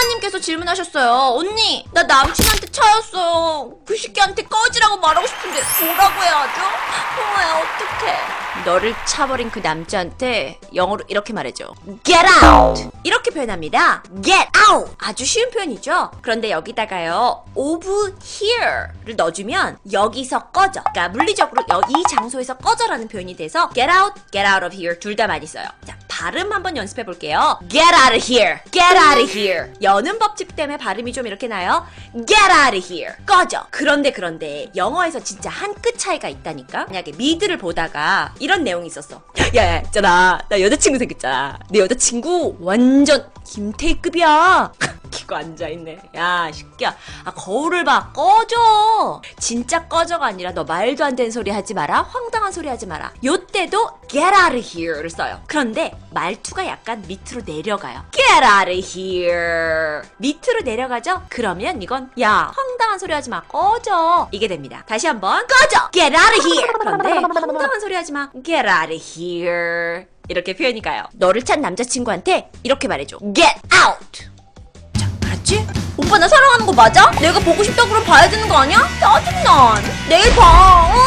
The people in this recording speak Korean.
콩아님께서 질문하셨어요. 언니, 나 남친한테 차였어요. 그 새끼한테 꺼지라고 말하고 싶은데 뭐라고 해야죠? 콩아야, 어떡해. 너를 차버린 그 남자한테 영어로 이렇게 말해줘. Get out! 이렇게 표현합니다. Get out! 아주 쉬운 표현이죠? 그런데 여기다가요, over here를 넣어주면 여기서 꺼져. 그러니까 물리적으로 여- 이 장소에서 꺼져라는 표현이 돼서 get out, get out of here 둘 다 많이 써요. 자, 발음 한번 연습해 볼게요. Get out of here, get out of here. 여는 법칙 때문에 발음이 좀 이렇게 나요. Get out of here, 꺼져. 그런데 그런데 영어에서 진짜 한 끗 차이가 있다니까. 만약에 미드를 보다가 이런 내용이 있었어. 야야, 있잖아, 나 여자친구 생겼잖아. 내 여자친구 완전 김태희급이야. 키고 앉아있네. 야, 이 새끼야. 아, 거울을 봐. 꺼져. 진짜 꺼져가 아니라 너 말도 안 되는 소리 하지 마라. 황당한 소리 하지 마라. 요때도 get out of here를 써요. 그런데 말투가 약간 밑으로 내려가요. get out of here. 밑으로 내려가죠? 그러면 이건 야, 황당한 소리 하지 마. 꺼져. 이게 됩니다. 다시 한번 꺼져. get out of here. 그런데 황당한 소리 하지 마. get out of here. 이렇게 표현이 가요. 너를 찬 남자친구한테 이렇게 말해줘. get out. 자, 알았지? 오빠 나 사랑하는 거 맞아? 내가 보고 싶다 그러면 봐야 되는 거 아니야? 짜증나. 내일 봐. 어?